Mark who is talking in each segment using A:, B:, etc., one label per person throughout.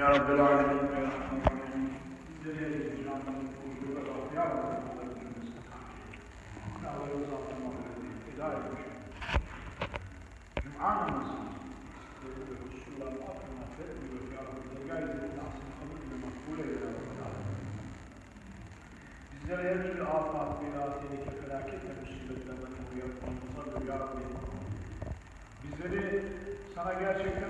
A: Ya Rabbel Alemin ve Rahmanirrahim. Bizleri icranın bahtiyar olanların cümlesine Günahlarımızı affırmalarını feda etmiş. Cuma namazı hususlarını affırmak ve buyuruyor. Ya Rabbel. Bizlere her türlü afat, bela, tehlike, felaket ve musibetlerden ve Ya Rabbi bizleri sana gerçekten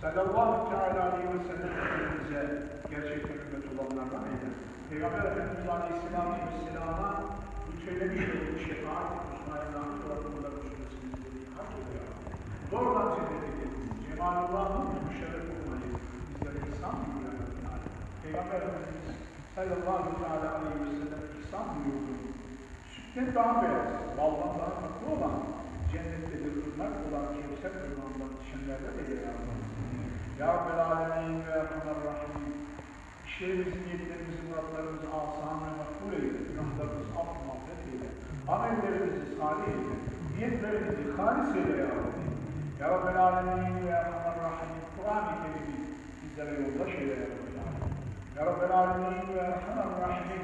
A: sallallahu teala aleyhi ve sellem Efendimiz'e gerçekten ümmet olanlardan eyle. Peygamber Efendimiz Aleyhisselatü Vesselam'a bu söylemiş olduğu şefaat namus olan kulların süresini hak ediyor. Doğrudan cennete girdiniz. Cemalullah'ın müşerref olmayı bizlere ihsan buyuruyor. Peygamber Efendimiz sallallahu teala aleyhi ve sellem ihsan buyurdu. Sütten daha beyaz, baldan daha tatlı olan, cennette ırmak olan Kevser ırmağından içenlerden de yer alır. Ya Rabbel Alemin ve Erhamer Rahim, işlerimizi, niyetlerimizi, muratlarımızı asan ve makbul eyle, günahlarımızı af mağfiret eyle, amellerimizi salih eyle, niyetlerimizi halis eyle Ya Rabbi. Ya Rabbel Alemin ve Erhamer Rahim, Kur'an-ı Kerim'i bizlere yoldaş eyle Ya Alemin. Ya Rabbel Alemin ve Erhamer Rahim,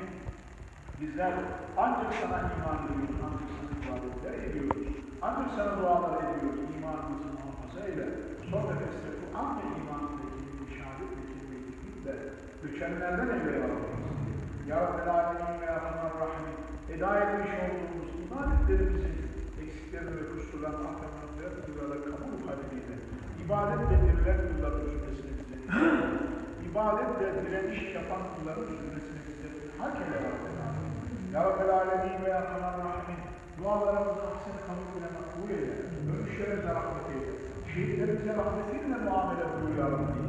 A: Bizler ancak sana iman ediyoruz, ancak sana ibadetler ediyoruz. Ancak sana dualar ediyoruz, imanımızı muhafaza eyle. Son nefeste Kur'an ve imanın ve kelime-i şehadet ve kelime-i tevhidle göçenlerden ya Rabbi. Ya Rabbel Alemin ve Rahman Rahim, eda etmiş olduğumuz ibadetlerimizin eksiklerini ve kusurlarını affetmekle, duyarlar kabul kalbiyle, ibadetle dirilen kulların cümlesine bize ibadetle direniş yapan kulların cümlesine bize hak eyle ya Rabbel Alemin. Ya Alemin ve Rahman Rahim, dualarımızı ahsen kabul ile makbul eyle, ölmüşlerimize rahmet eyle, şehitlerimize rahmetinle muamele buyur Ya Rabbi.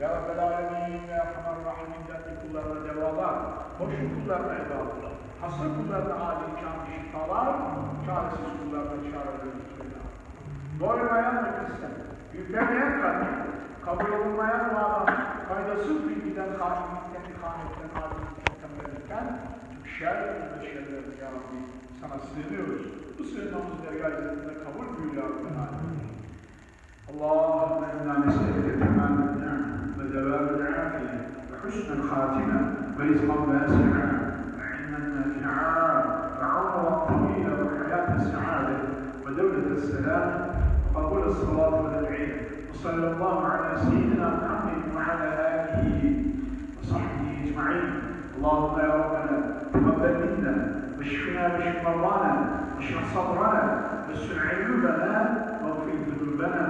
A: Ya Rabbel Alemin ve Rahman Rahim, dertli kullarına devalar, boşu kullarına edalar, hasta kullarına acil kâmi şifalar, çaresiz kullarına çareleri söyle. Doymayan nefisten, yüklemeyen kalbi, kabul olunmayan duadan, faydasız bilgiden, hainlikten, ihanetten, tembellikten, şer ve şerlerini ya Rabbi sana sığınıyoruz. Bu sığınmamızı dergâh izzetinde kabul buyur ya Rabbi. اللهم أنا نسالك تمام النعم ودوام العافيه وحسن الخاتمه ورزقا واسعا وعلما نافعا وعمرا طويلا وحياه السعاده ودوله السلام وقبول الصلاه والادعيه وصلى الله على سيدنا محمد وعلى اله وصحبه اجمعين اللهم يا ربنا تقبل منا واشفنا واشف مرضانا واشرح صدرنا واسع عيوبنا واغفر ذنوبنا.